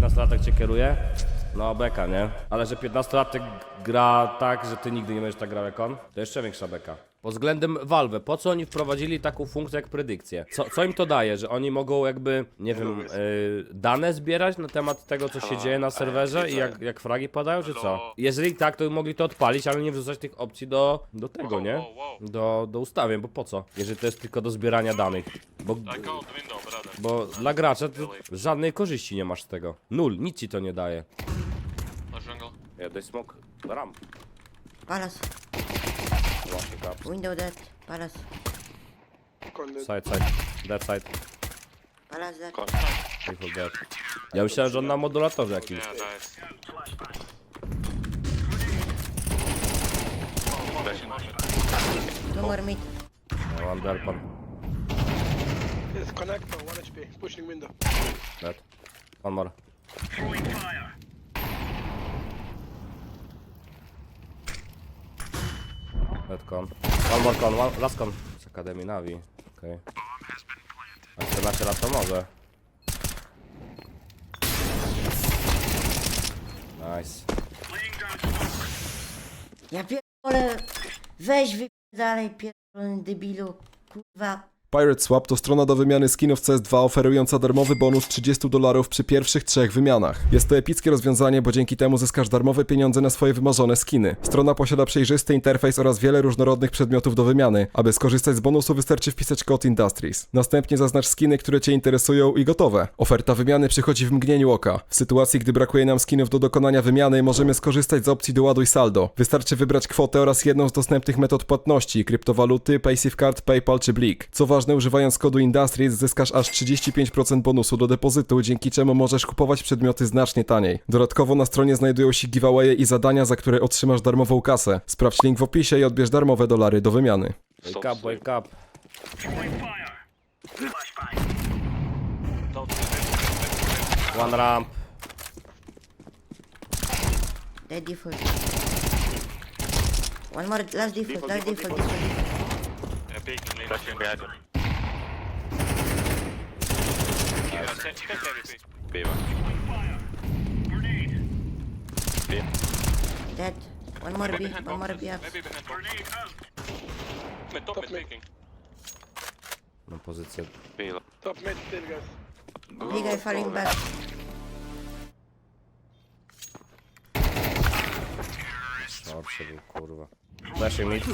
15-latek cię kieruje? No beka, nie? Ale że 15-latek gra tak, że ty nigdy nie będziesz tak grał jak on, to jeszcze większa beka. Pod względem Valve, po co oni wprowadzili taką funkcję jak predykcję? Co, co im to daje? Że oni mogą jakby, nie wiem, y, dane zbierać na temat tego, co się dzieje na serwerze i jak, jak fragi padają, czy co? Jeżeli tak, to mogli to odpalić, ale nie wrzucać tych opcji do, do tego, nie? Do, do ustawień, bo po co? Jeżeli to jest tylko do zbierania danych. Bo, I called window, brother. bo dla gracza to żadnej korzyści nie masz z tego. Nul, nic ci to nie daje. No jungle. Ja daj smok, Palace. Window dead. Palace. Side, side, dead side. Palace dead. Rifle dead. Ja myślałem, że on na modulatorze jakimś. Yeah, nice. Two more mid. No, underpan, Yes, connector, 1 HP, pushing window. dead. One more. Dead con. One more con, one, last con. Z Akademii Navi, okej. A 14 lat to może. Nice. Ja pierdolę. Weź wypierdalej pierdolony debilu. Kurwa. Pirate Swap to strona do wymiany skinów CS2 oferująca darmowy bonus 30 dolarów przy pierwszych trzech wymianach. Jest to epickie rozwiązanie, bo dzięki temu zyskasz darmowe pieniądze na swoje wymarzone skiny. Strona posiada przejrzysty interfejs oraz wiele różnorodnych przedmiotów do wymiany. Aby skorzystać z bonusu wystarczy wpisać kod Industries. Następnie zaznacz skiny, które Cię interesują i gotowe. Oferta wymiany przychodzi w mgnieniu oka. W sytuacji, gdy brakuje nam skinów do dokonania wymiany, możemy skorzystać z opcji doładuj saldo. Wystarczy wybrać kwotę oraz jedną z dostępnych metod płatności, kryptowaluty, PaySafeCard, PayPal czy Blik. Co ważne, używając kodu Industries zyskasz aż 35% bonusu do depozytu, dzięki czemu możesz kupować przedmioty znacznie taniej. Dodatkowo na stronie znajdują się giveawaye i zadania, za które otrzymasz darmową kasę. Sprawdź link w opisie i odbierz darmowe dolary do wymiany. Wake up, wake up. One ramp. Dead default. One more. Last default. Last default. Default. Behind him. Yeah, take, take everything. Dead. One more B. Behind One more boxes. B up. Maybe behind boxes. Mid, top mid peeking. Na pozycję. Top mid still, guys. Big guy falling back. Dobrze był, kurwa. Flashing mid.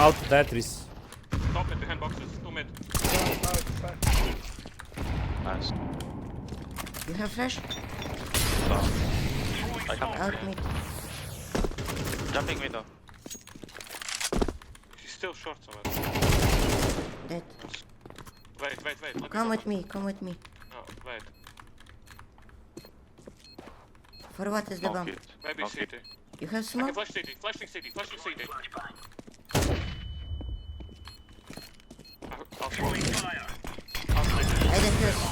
Out Tetris. Top mid behind boxes. Two mid. Nice. You have flash? I come. Out mid. Jumping window. She's still short somewhere. Dead. Wait, wait, wait. Let Come with me. Come with me. No, wait. For what is the bomb? kit. Maybe No city. You have Okay, smoke? flash city. Flashing city. Flashing city. I defuse.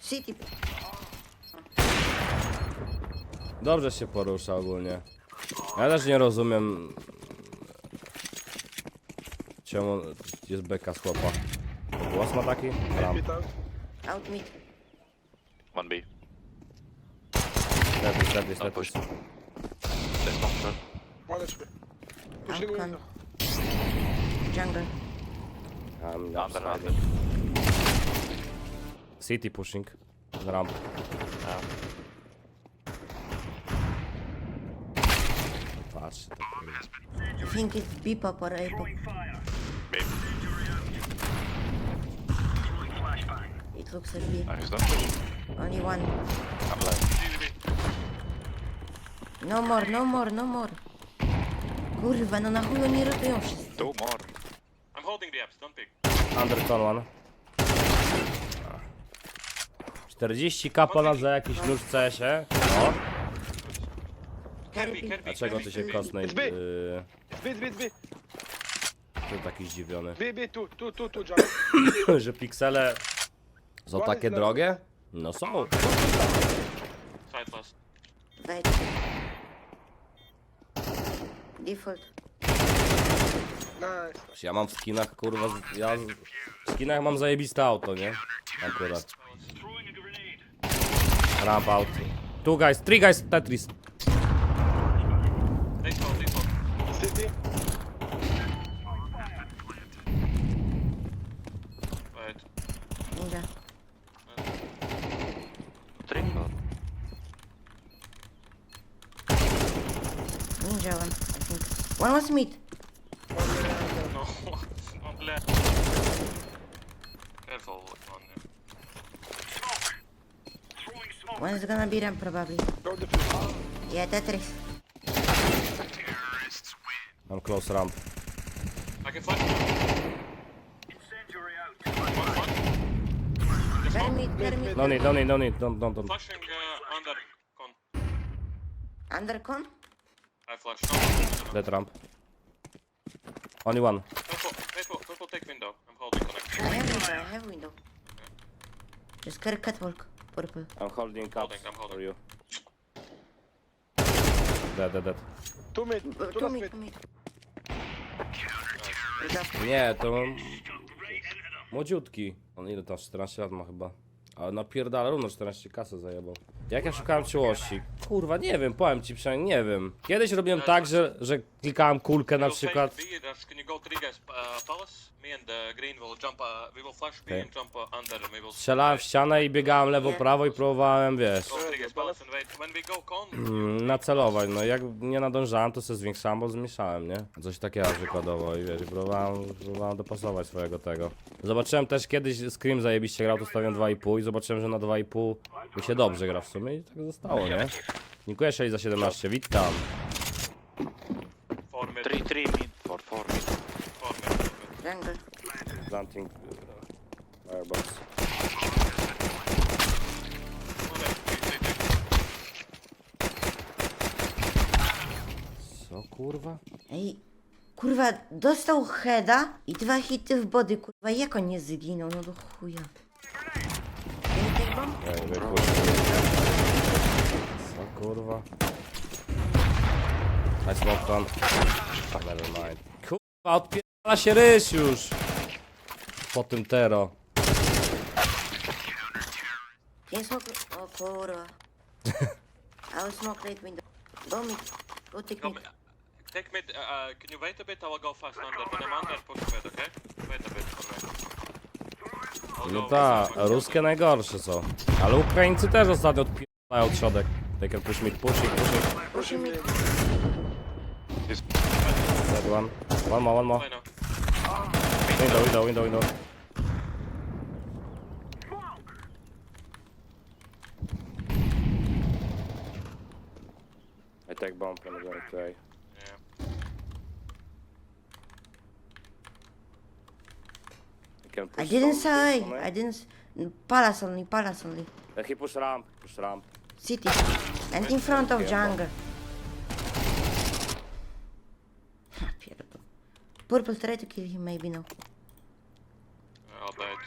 City. Dobrze się porusza ogólnie. Ja też nie rozumiem. Czemu jest beka z chłopa. Głos ma taki? Ram. Out. Mid. One B. No push. Tetris. Let's shot. 1 HP. Pushing window. Jungle. Um, Under, upside. under. City pushing. Z ramp. Yeah. Patrz. I think it's B pop or A pop. B. It looks like B. Oh, he's done push. Only one. I'm blind. No more, no more, no more. Kurwa, no na chuj oni rotują wszyscy. Two more. I'm holding the apps. Don't pick. Underton one. 40 kapona za jakiś nóż w CS-ie. No. Dlaczego ty się kosnej? Zbyt. Yy, ty taki zdziwiony. Że piksele są takie drogie? No są. Side. Wait. Default. Nice. Ja mam w skinach, kurwa, ja w skinach mam zajebiste auto, nie? Akurat. Ramp out. Two guys, three guys, Tetris. Ninja one, I think. One was mid. Careful on him. One is gonna be ramp probably. Go defuse. Yeah, Tetris. I'm close ramp. I can flash. One front. Very mid, very mid. No need, no need, no need, don't, don't, don't. Flashing uh, under con. Undercon? I flash. No. Dead ramp. Only one. Purple, purple, purple take window. I'm holding connect. I have window. Just carry catwalk. Purple. I'm holding cups Holding, I'm holding. for you. Dead, dead, dead. Two mid. Uh, Two last mid. Nie, to... Młodziutki. On ile tam, 14 lat ma chyba. Ale napierdala równo 14 kasy zajebał. Jak ja szukałem czułości? Kurwa, nie wiem, powiem ci przynajmniej, nie wiem. Kiedyś robiłem tak, że, że klikałem kulkę na przykład. B, there's- can you go three guys? Uh, Palace, me and uh, Green will jump. Uh, we will flash B Okay. and jump uh, under. And we will Strzelałem w ścianę i biegałem lewo, prawo i próbowałem, wiesz, Go three guys Palace and wait. When we go con, mm, nacelować. No jak nie nadążałem, to sobie zwiększałem, bo zmniejszałem, nie? Coś takiego przykładowo i wiesz, i próbowałem, próbowałem dopasować swojego tego. Zobaczyłem też kiedyś Scream zajebiście grał, to stawiam 2,5 i zobaczyłem, że na 2,5 mi się dobrze gra w sumie i tak zostało, nie? Dziękuję Shelly za 17, witam. four mid, Three, three mid. Four, four mid. Jungle. Planting uh, firebox. Three. Co kurwa? Ej, kurwa, dostał heada i dwa hity w body, kurwa, jak on nie zginął, no do chuja. Wiem, kurwa. I smoked one. Never mind. Kurwa, odpierdala się ryż już! Po tym tero. You smoke? O kurwa. I will smoke late window. Go mid. Go take mid. Take mid. Uh, can you wait a bit? I will go fast under. When I'm under, push mid, okay? Wait a bit. Okay. I'll No go tak, ruskie najgorsze są. Ale Ukraińcy też ostatnio odpierdalają od środek. They can push mid, push it, push. Pushing mid. Dead one. One more, one more. I know. Window, window, window, window. I take bomb when I'm going to A. Yeah. You can I push didn't say. I didn't. s- Palace only, palace only. Uh, He push ramp, push ramp. City. And in front of jungle. Ha, pierdol. Purple try to kill him maybe. I'll bait.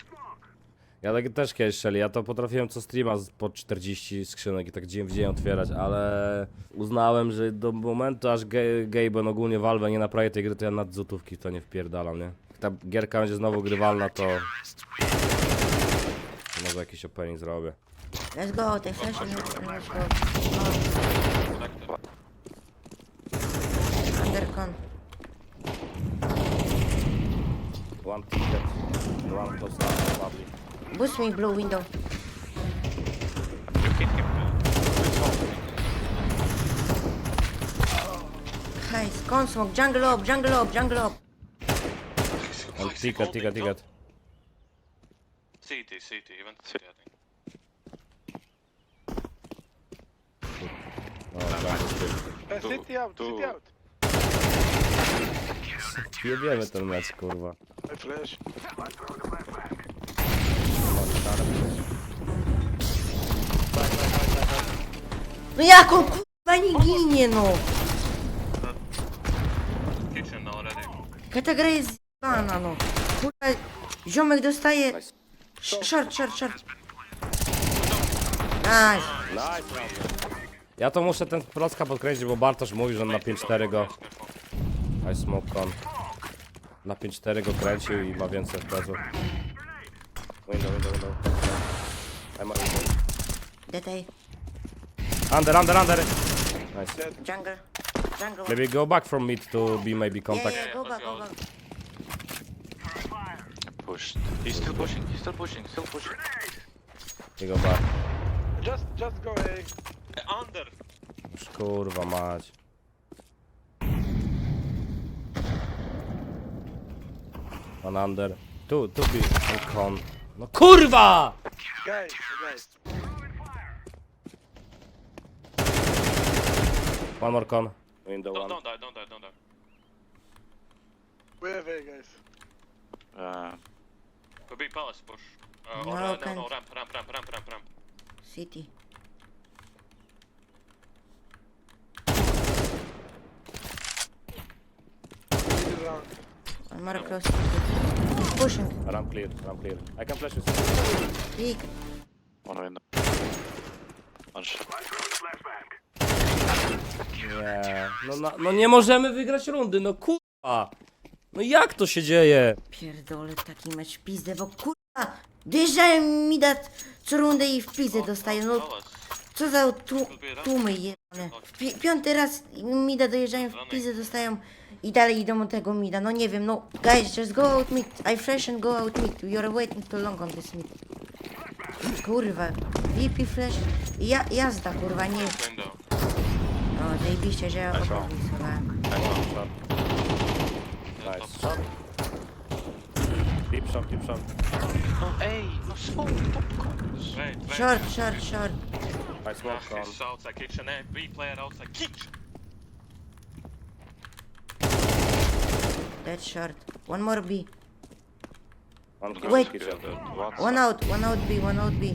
Ja tak też kiedyś szeli, ja to potrafiłem co streama z- po 40 skrzynek i tak dzień w dzień otwierać, ale uznałem, że do momentu aż Ga- Gaben ogólnie Valve nie naprawi tej gry, to ja nad złotówki w to nie wpierdalam, nie? Jak ta gierka będzie znowu grywalna, to... to może jakiś opening zrobię. Let's go, take flash and let's go. Connected. Undercon. One ticket, one close up, probably. Boost me blue window. You hit him. Nice. Con smoke. Jungle up, jungle up, jungle up. One ticket, ticket, ticket. CT, CT, even CT, I think. Uh, city out. City out. Jebiemy ten mecz, kurwa. I flash. No jak on kurwa nie ginie no? Kitchen already. Jaka ta gra jest zjebana no. Kurwa, ziomek dostaje... Nice. Sh- Short, short, short. Nice. Ja to muszę ten procka podkreślić, bo Bartosz mówi, że on na 5-4 go. I smoke on. Na 5-4 go kręcił i ma więcej FPS-ów. Window, window, window. I'm out. Dead A. Under, under, under! Nice. Jungle. Jungle. Maybe go back from mid to be maybe Yeah, contact. yeah, go let's back, go. go back. Pushed. He's still pushing, he's still pushing, still pushing. You go back. Just, just go A. Uh, Under. Już kurwa mać. One under. Tu, tu be con. No kurwa! Guys, guys. One more con. Window Don't, one. don't die, don't die, don't die. We have A, guys. Uh, Could be palace push. Uh, No, or, uh, no, can't. no, ramp, ramp, ramp, ramp, ramp, ramp. City. Around. One more close. Pushing. Ramp clear, ramp clear. I can flash you. Big. one window. One shot. Nie. No, no, no nie możemy wygrać rundy, no kurwa! No jak to się dzieje? Pierdolę taki mecz pizdę, bo kurwa Wyjeżdżają mi dać co rundę i w pizdę dostaję, no Palace. Co za tu, tłumy jebane. W pi piąty raz mida dojeżdżają, w pizdę dostają i dalej idą od tego mida, no nie wiem, no guys, just go out mid, I flash and go out mid, you're waiting too long on this mid. Kurwa, VP flash, ja, jazda kurwa, nie, no zajebiście, że ja okowisowałem. Shot. Nice. Shot. Deep shot, deep shot. No, hey, no. Wait, wait. Short, short, short, I smoke con. he's outside kitchen, eh? B player outside kitchen. that's short, one more B. One Wait. kitchen. What? One out, one out B, one out B.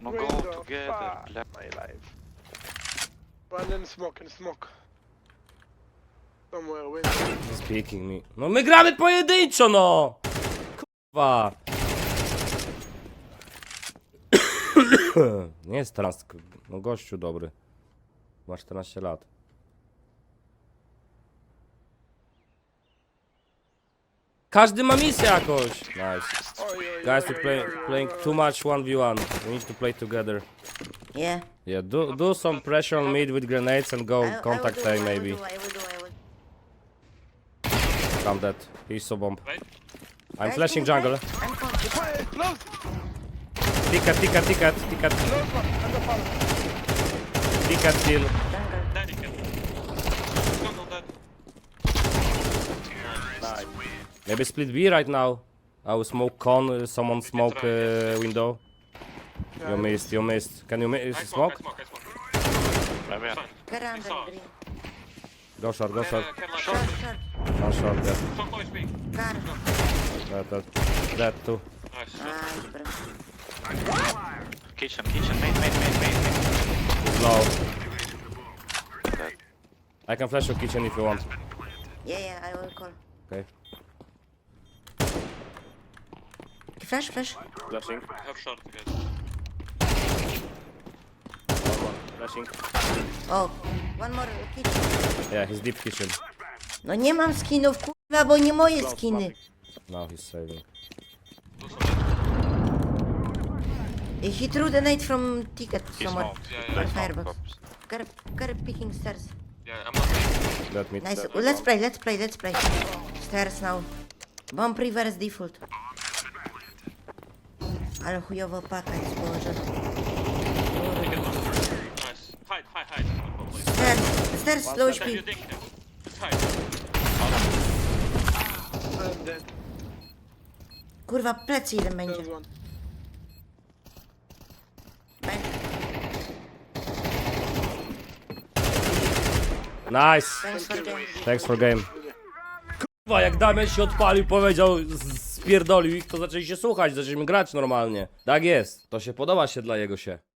No, go Window. together. Fuck Let my life. One in smoke, in smoke. Somewhere, window. He's peeking me. No my gramy pojedynczo, no! Kurwa. Nie jest trans... No gościu dobry. Ma 14 lat. Każdy ma misję jakoś. Nice. Guys, yeah, we play, playing too much 1v1. We need to play together. Yeah. Yeah, do do some pressure on mid with grenades and go I- contact A I will maybe. do, I will do, I will. Come dead. He's so bomb. I'm flashing jungle. I'm con- Quiet, close! Ticket, ticket, ticket, ticket, Close one, under palace. ticket still. jungle. Daddy kill. Jungle dead. Maybe split B right now. I will smoke con, uh, someone smoke uh, window. You missed, you missed. Can you mi- I smoke? smoke, I smoke, I smoke. Maybe. Fine. Get under saw. green. Go short, go short. Uh, can like Short, short. One short, dead. Some boys B. Car. Dead, dead. Dead too. Nice. Nice, bro. Kitchen, kitchen, main, main, main, main, low. Dead. I can flash your kitchen if you want. Yeah, yeah, I will call. Okay. Flash, flash. Flashing. Have short guys. One more. Flashing. Oh, one more kitchen. Yeah, he's deep kitchen. No nie mam skinów, kurwa, bo nie moje skiny. Now he's saving. Do some dead. He threw the nade from ticket He somewhere. smoked. Yeah, yeah. Firebox. Car, car picking stairs. Yeah, I'm not. Dead mid. Nice. Let's play, let's play, let's play. Stairs now. Bomb reverse default. Ale chujowo paka jest położona. Nice. Hide, hide, hide. Probably. Stairs, stairs HP. him. Just hide. I'm dead. Kurwa, plecy jeden będzie. One. Nice. Thanks for game. Thanks for game. Kurwa, jak Damian się odpalił, powiedział, z- spierdolił ich, to zaczęli się słuchać, zaczęliśmy grać normalnie. Tak jest. To się podoba się dla jego się.